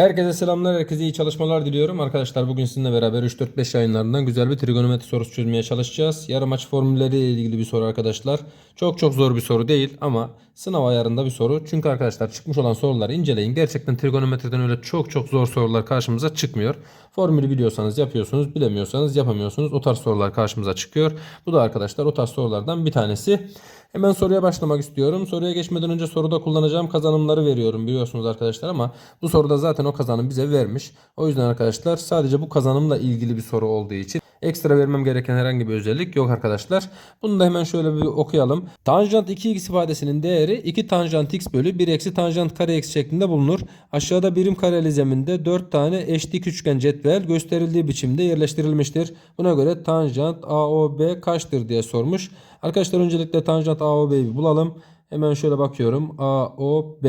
Herkese selamlar, herkese iyi çalışmalar diliyorum. Arkadaşlar bugün sizinle beraber 3-4-5 yayınlarından güzel bir trigonometri sorusu çözmeye çalışacağız. Yarım açı formülleriyle ilgili bir soru arkadaşlar. Çok çok zor bir soru değil ama sınav ayarında bir soru. Çünkü arkadaşlar çıkmış olan soruları inceleyin. Gerçekten trigonometriden öyle çok çok zor sorular karşımıza çıkmıyor. Formülü biliyorsanız yapıyorsunuz, bilemiyorsanız yapamıyorsunuz. O tarz sorular karşımıza çıkıyor. Bu da arkadaşlar o tarz sorulardan bir tanesi. Hemen soruya başlamak istiyorum. Soruya geçmeden önce soruda kullanacağım kazanımları veriyorum biliyorsunuz arkadaşlar ama bu soruda zaten o kazanım bize vermiş. O yüzden arkadaşlar sadece bu kazanımla ilgili bir soru olduğu için ekstra vermem gereken herhangi bir özellik yok arkadaşlar. Bunu da hemen şöyle bir okuyalım. Tanjant 2x ifadesinin değeri 2 tanjant x bölü 1 eksi tanjant kare x şeklinde bulunur. Aşağıda birim kareli zeminde 4 tane eş dik üçgen cetvel gösterildiği biçimde yerleştirilmiştir. Buna göre tanjant AOB kaçtır diye sormuş. Arkadaşlar öncelikle tanjant AOB'yi bulalım. Hemen şöyle bakıyorum. AOB.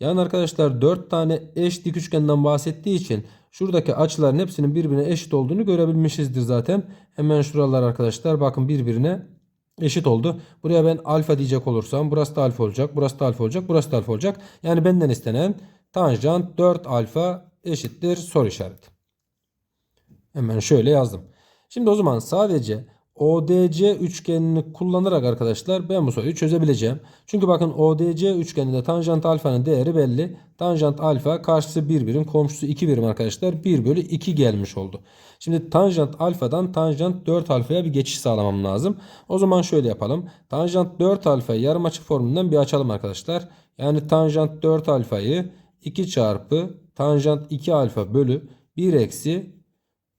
Yani arkadaşlar 4 tane eş dik üçgenden bahsettiği için şuradaki açıların hepsinin birbirine eşit olduğunu görebilmişizdir zaten. Hemen şuralar arkadaşlar bakın birbirine eşit oldu. Buraya ben alfa diyecek olursam burası da alfa olacak. Burası da alfa olacak. Burası da alfa olacak. Yani benden istenen tanjant 4 alfa eşittir soru işareti. Hemen şöyle yazdım. Şimdi o zaman sadece ODC üçgenini kullanarak arkadaşlar ben bu soruyu çözebileceğim. Çünkü bakın ODC üçgeninde tanjant alfanın değeri belli. Tanjant alfa karşısı 1 birim komşusu 2 birim arkadaşlar 1 bölü 2 gelmiş oldu. Şimdi tanjant alfadan tanjant 4 alfaya bir geçiş sağlamam lazım. O zaman şöyle yapalım. Tanjant 4 alfayı yarım açık formülünden bir açalım arkadaşlar. Yani tanjant 4 alfayı 2 çarpı tanjant 2 alfa bölü 1 eksi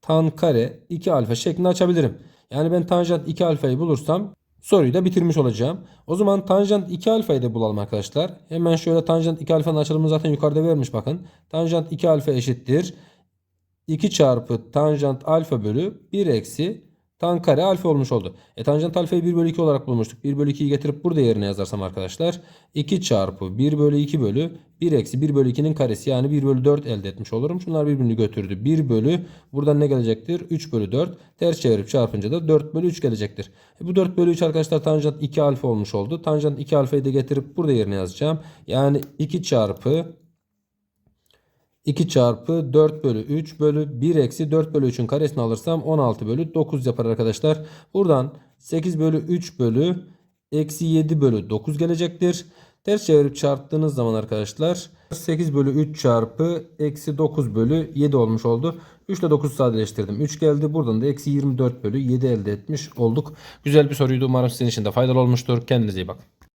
tan kare 2 alfa şeklinde açabilirim. Yani ben tanjant 2 alfayı bulursam soruyu da bitirmiş olacağım. O zaman tanjant 2 alfayı da bulalım arkadaşlar. Hemen şöyle tanjant 2 alfanın açılımını zaten yukarıda vermiş bakın. Tanjant 2 alfa eşittir. 2 çarpı tanjant alfa bölü 1 eksi tan kare alfa olmuş oldu. E tanjant alfayı 1 bölü 2 olarak bulmuştuk. 1 bölü 2'yi getirip burada yerine yazarsam arkadaşlar 2 çarpı 1 bölü 2 bölü 1 eksi 1 bölü 2'nin karesi yani 1 bölü 4 elde etmiş olurum. Şunlar birbirini götürdü. 1 bölü buradan ne gelecektir? 3 bölü 4. Ters çevirip çarpınca da 4 bölü 3 gelecektir. E bu 4 bölü 3 arkadaşlar tanjant 2 alfa olmuş oldu. Tanjant 2 alfayı da getirip burada yerine yazacağım. Yani 2 çarpı 2 çarpı 4 bölü 3 bölü 1 eksi 4 bölü 3'ün karesini alırsam 16 bölü 9 yapar arkadaşlar. Buradan 8 bölü 3 bölü eksi 7 bölü 9 gelecektir. Ters çevirip çarptığınız zaman arkadaşlar 8 bölü 3 çarpı eksi 9 bölü 7 olmuş oldu. 3 ile 9 sadeleştirdim. 3 geldi. Buradan da eksi 24 bölü 7 elde etmiş olduk. Güzel bir soruydu. Umarım sizin için de faydalı olmuştur. Kendinize iyi bakın.